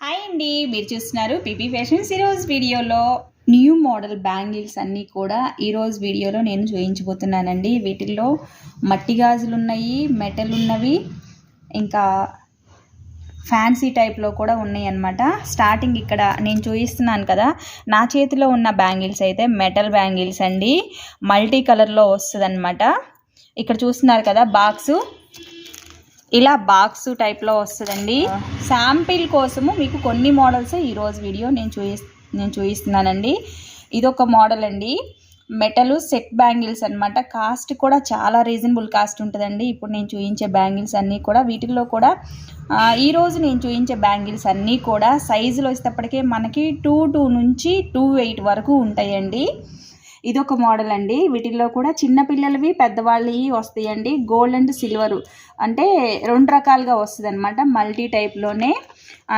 Hi అండి మీరు చూస్తున్నారు పీపీ ఫ్యాషన్స్ ఈరోజు వీడియోలో న్యూ మోడల్ బ్యాంగిల్స్ అన్నీ కూడా ఈరోజు వీడియోలో నేను చూయించబోతున్నానండి వీటిల్లో మట్టి గాజులు ఉన్నాయి మెటల్ ఉన్నవి ఇంకా ఫ్యాన్సీ టైప్లో కూడా ఉన్నాయి అన్నమాట స్టార్టింగ్ ఇక్కడ నేను చూపిస్తున్నాను కదా నా చేతిలో ఉన్న బ్యాంగిల్స్ అయితే మెటల్ బ్యాంగిల్స్ అండి. మల్టీ కలర్లో వస్తుంది ఇక్కడ చూస్తున్నారు కదా బాక్సు. ఇలా బాక్స్ టైప్లో వస్తుందండి. శాంపిల్ కోసము మీకు కొన్ని మోడల్స్ ఈరోజు వీడియో నేను చూపి నేను చూపిస్తున్నానండి ఇదొక మోడల్ అండి. మెటల్ సెట్ బ్యాంగిల్స్ అన్నమాట. కాస్ట్ కూడా చాలా రీజనబుల్ కాస్ట్ ఉంటుందండి. ఇప్పుడు నేను చూపించే బ్యాంగిల్స్ అన్నీ కూడా వీటిల్లో కూడా ఈరోజు నేను చూపించే బ్యాంగిల్స్ అన్నీ కూడా సైజులో వచ్చేటప్పటికే మనకి టూ టూ నుంచి టూ ఎయిట్ వరకు ఉంటాయండి. ఇదొక మోడల్ అండి. వీటిల్లో కూడా చిన్నపిల్లలవి పెద్దవాళ్ళవి వస్తాయండి. గోల్డ్ అండ్ సిల్వర్ అంటే రెండు రకాలుగా వస్తుంది అనమాట మల్టీ టైప్లోనే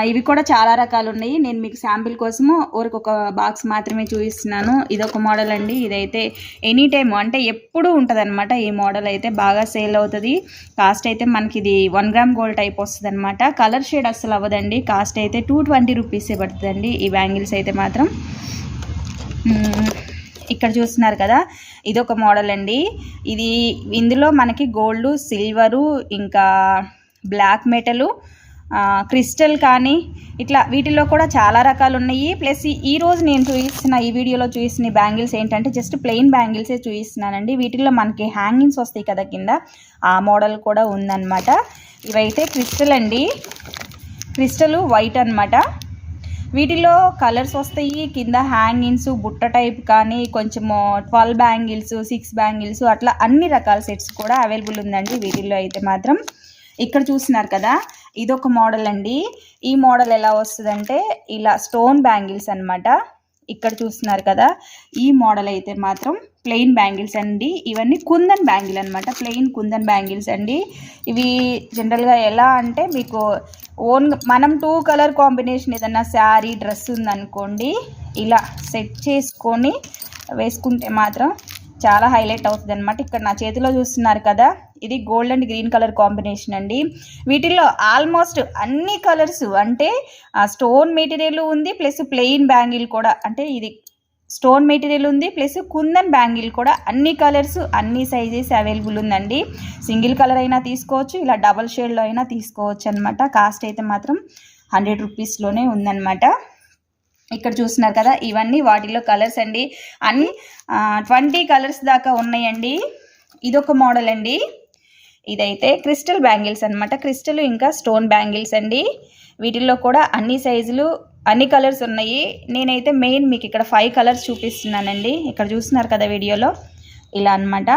ఇవి కూడా చాలా రకాలు ఉన్నాయి. నేను మీకు శాంపిల్ కోసము ఊరికి ఒక బాక్స్ మాత్రమే చూపిస్తున్నాను. ఇదొక మోడల్ అండి. ఇదైతే ఎనీ టైం అంటే ఎప్పుడూ ఉంటుంది ఈ మోడల్ అయితే బాగా సేల్ అవుతుంది. కాస్ట్ అయితే మనకి ఇది వన్ గ్రామ్ గోల్డ్ టైప్ వస్తుంది అనమాట కలర్ షేడ్ అస్సలు అవ్వదండి. కాస్ట్ అయితే టూ ట్వంటీ రూపీసే పడుతుందండి. ఈ బ్యాంగిల్స్ అయితే మాత్రం. ఇక్కడ చూస్తున్నారు కదా ఇది ఒక మోడల్ అండి. ఇది ఇందులో మనకి గోల్డ్ సిల్వరు ఇంకా బ్లాక్ మెటలు క్రిస్టల్ కానీ ఇట్లా వీటిలో కూడా చాలా రకాలు ఉన్నాయి. ప్లస్ ఈ- రోజు నేను చూపిస్తున్న ఈ వీడియోలో చూపిస్తున్న బ్యాంగిల్స్ ఏంటంటే జస్ట్ ప్లెయిన్ బ్యాంగిల్సే చూపిస్తున్నానండి వీటిల్లో మనకి హ్యాంగింగ్స్ వస్తాయి కదా కింద ఆ మోడల్ కూడా ఉందన్నమాట. ఇవైతే క్రిస్టల్ అండి. క్రిస్టల్ వైట్ అన్నమాట. వీటిలో కలర్స్ వస్తాయి. కింద హ్యాంగింగ్స్ బుట్ట టైప్ కానీ కొంచెము ట్వెల్వ్ బ్యాంగిల్స్ సిక్స్ బ్యాంగిల్స్ అట్లా అన్ని రకాల సెట్స్ కూడా అవైలబుల్ ఉందండి వీటిల్లో అయితే మాత్రం. ఇక్కడ చూస్తున్నారు కదా ఇదొక మోడల్ అండి. ఈ మోడల్ ఎలా వస్తుందంటే ఇలా స్టోన్ బ్యాంగిల్స్ అనమాట ఇక్కడ చూస్తున్నారు కదా ఈ మోడల్ అయితే మాత్రం ప్లెయిన్ బ్యాంగిల్స్ అండి. ఇవన్నీ కుందన్ బ్యాంగిల్ అనమాట ప్లెయిన్ కుందన్ బ్యాంగిల్స్ అండి. ఇవి జనరల్గా ఎలా అంటే మీకు ఓన్ మనం టూ కలర్ కాంబినేషన్ ఏదన్నా శారీ డ్రెస్ ఉందనుకోండి ఇలా సెట్ చేసుకొని వేసుకుంటే మాత్రం చాలా హైలైట్ అవుతుంది అనమాట ఇక్కడ నా చేతిలో చూస్తున్నారు కదా ఇది gold and green colour combination అండి. వీటిల్లో ఆల్మోస్ట్ అన్ని కలర్స్ అంటే స్టోన్ మెటీరియల్ ఉంది ప్లస్ ప్లెయిన్ బ్యాంగిల్ కూడా. అంటే ఇది స్టోన్ మెటీరియల్ ఉంది ప్లస్ కుందన్ బ్యాంగిల్ కూడా. అన్ని కలర్స్ అన్ని సైజెస్ అవైలబుల్ ఉందండి. సింగిల్ కలర్ అయినా తీసుకోవచ్చు ఇలా డబల్ షేడ్లో అయినా తీసుకోవచ్చు అనమాట కాస్ట్ అయితే మాత్రం హండ్రెడ్ రూపీస్లోనే ఉందన్నమాట. ఇక్కడ చూస్తున్నారు కదా ఇవన్నీ వాటిలో కలర్స్ అండి. అన్ని ట్వంటీ కలర్స్ దాకా ఉన్నాయండి. ఇదొక మోడల్ అండి. ఇదైతే క్రిస్టల్ బ్యాంగిల్స్ అనమాట క్రిస్టల్ ఇంకా స్టోన్ బ్యాంగిల్స్ అండి. వీటిల్లో కూడా అన్ని సైజులు అన్ని కలర్స్ ఉన్నాయి. నేనైతే మెయిన్ మీకు ఇక్కడ ఫైవ్ కలర్స్ చూపిస్తున్నానండి. ఇక్కడ చూస్తున్నారు కదా వీడియోలో? ఇలా అన్నమాట.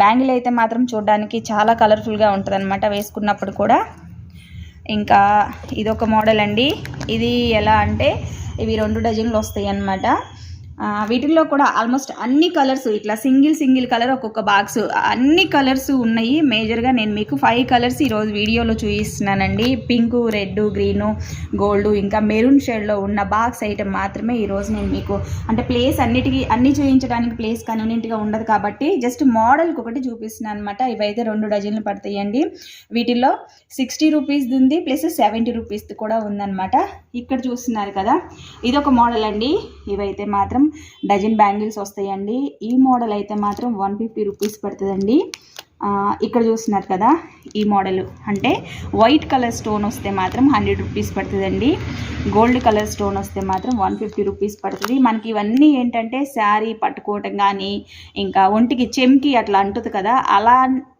బ్యాంగిల్ అయితే మాత్రం చూడడానికి చాలా కలర్ఫుల్గా ఉంటుంది అనమాట వేసుకున్నప్పుడు కూడా. ఇంకా ఇదొక మోడల్ అండి. ఇది ఎలా అంటే ఇవి రెండు డజన్లు వస్తాయి అన్నమాట వీటిల్లో కూడా ఆల్మోస్ట్ అన్ని కలర్స్ ఇట్లా సింగిల్ సింగిల్ కలర్ ఒక్కొక్క బాక్స్ అన్ని కలర్స్ ఉన్నాయి. మేజర్గా నేను మీకు ఫైవ్ కలర్స్ ఈరోజు వీడియోలో చూపిస్తున్నానండి. పింక్ రెడ్ గ్రీను గోల్డ్ ఇంకా మెరూన్ షేడ్లో ఉన్న బాక్స్ ఐటెం మాత్రమే ఈరోజు నేను మీకు అంటే ప్లేస్ అన్నిటికీ అన్ని చూపించడానికి ప్లేస్ కన్వీనియంట్గా ఉండదు కాబట్టి జస్ట్ మోడల్కి ఒకటి చూపిస్తున్నాను అనమాట ఇవైతే రెండు డజన్లు పడతాయండి. వీటిల్లో సిక్స్టీ రూపీస్ది ఉంది ప్లస్ సెవెంటీ రూపీస్ది కూడా ఉందన్నమాట. ఇక్కడ చూస్తున్నారు కదా ఇదొక మోడల్ అండి. ఇవైతే మాత్రం డజన్ బ్యాంగిల్స్ వస్తాయండి. ఈ మోడల్ అయితే మాత్రం వన్ ఫిఫ్టీ రూపీస్ పడుతుందండి. ఇక్కడ చూస్తున్నారు కదా ఈ మోడల్. అంటే వైట్ కలర్ స్టోన్ వస్తే మాత్రం హండ్రెడ్ రూపీస్ పడుతుందండి. గోల్డ్ కలర్ స్టోన్ వస్తే మాత్రం వన్ ఫిఫ్టీ రూపీస్ పడుతుంది. మనకి ఇవన్నీ ఏంటంటే శారీ పట్టుకోవటం కానీ ఇంకా ఒంటికి చెమ్కి అట్లా అంటుంది కదా అలా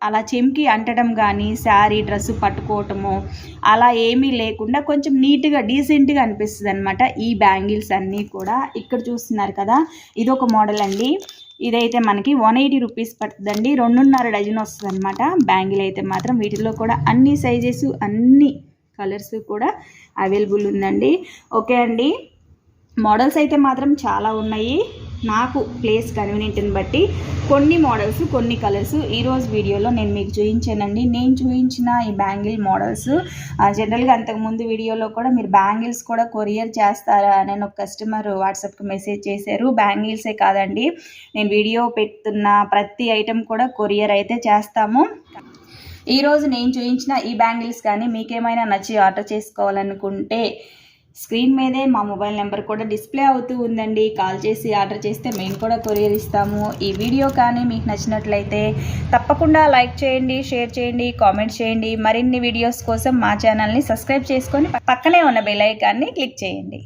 అలా చెమ్కి అంటడం కానీ శారీ డ్రెస్సు పట్టుకోవటము అలా ఏమీ లేకుండా కొంచెం నీట్గా డీసెంట్గా అనిపిస్తుంది అనమాట ఈ బ్యాంగిల్స్ అన్నీ కూడా. ఇక్కడ చూస్తున్నారు కదా ఇదొక మోడల్ అండి. ఇదైతే మనకి వన్ ఎయిటీ రూపీస్ పడుతుందండి. రెండున్నర డజన్ వస్తుంది అనమాట బ్యాంగిల్ అయితే మాత్రం వీటిలో కూడా అన్ని సైజెస్ అన్ని కలర్స్ కూడా అవైలబుల్ ఉందండి. ఓకే అండి. మోడల్స్ అయితే మాత్రం చాలా ఉన్నాయి. నాకు ప్లేస్ కన్వీనియంట్ని బట్టి కొన్ని మోడల్స్ కొన్ని కలర్స్ ఈరోజు వీడియోలో నేను మీకు చూపించానండి. నేను చూపించిన ఈ బ్యాంగిల్ మోడల్స్ జనరల్గా అంతకుముందు వీడియోలో కూడా మీరు బ్యాంగిల్స్ కూడా కొరియర్ చేస్తారా అని ఒక కస్టమర్ వాట్సాప్కి మెసేజ్ చేశారు. బ్యాంగిల్సే కాదండి నేను వీడియో పెడుతున్న ప్రతి ఐటెం కూడా కొరియర్ అయితే చేస్తాము. ఈరోజు నేను చూపించిన ఈ బ్యాంగిల్స్ కానీ మీకేమైనా నచ్చి ఆర్డర్ చేసుకోవాలనుకుంటే స్క్రీన్ మీదే మా మొబైల్ నెంబర్ కూడా డిస్ప్లే అవుతూ ఉందండి. కాల్ చేసి ఆర్డర్ చేస్తే మేము కూడా కొరియర్ ఇస్తాము. ఈ వీడియో కానీ మీకు నచ్చినట్లయితే తప్పకుండా లైక్ చేయండి షేర్ చేయండి కామెంట్ చేయండి. మరిన్ని వీడియోస్ కోసం మా ఛానల్ని సబ్స్క్రైబ్ చేసుకొని పక్కనే ఉన్న బెల్ ఐకాన్ని క్లిక్ చేయండి.